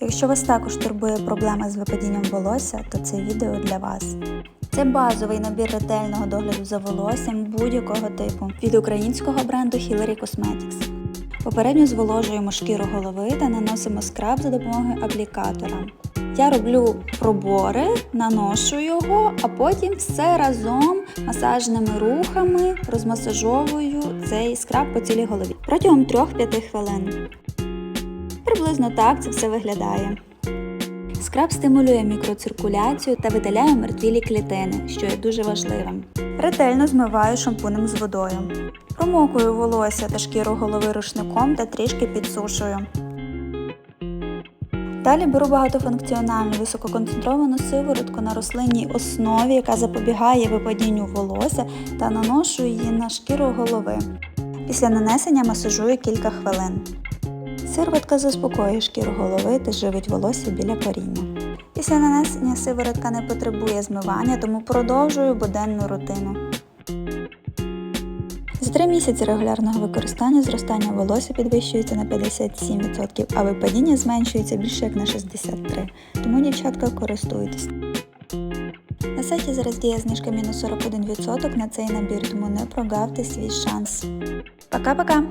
Якщо вас також турбує проблема з випадінням волосся, то це відео для вас. Це базовий набір ретельного догляду за волоссям будь-якого типу від українського бренду Hillary Cosmetics. Попередньо зволожуємо шкіру голови та наносимо скраб за допомогою аплікатора. Я роблю пробори, наношу його, а потім все разом масажними рухами розмасажовую цей скраб по цілій голові протягом 3-5 хвилин. Приблизно так це все виглядає. Скраб стимулює мікроциркуляцію та видаляє мертвілі клітини, що є дуже важливим. Ретельно змиваю шампунем з водою. Промокую волосся та шкіру голови рушником та трішки підсушую. Далі беру багатофункціональну висококонцентровану сиворотку на рослинній основі, яка запобігає випадінню волосся та наношу її на шкіру голови. Після нанесення масажую кілька хвилин. Сиворотка заспокоює шкіру голови та живить волосся біля коріння. Після нанесення сиворотка не потребує змивання, тому продовжую буденну рутину. За три місяці регулярного використання зростання волосся підвищується на 57%, а випадіння зменшується більше як на 63%. Тому, дівчатка, користуйтесь. На сайті зараз діє знижка мінус 41% на цей набір, тому не прогавте свій шанс. Пока-пока!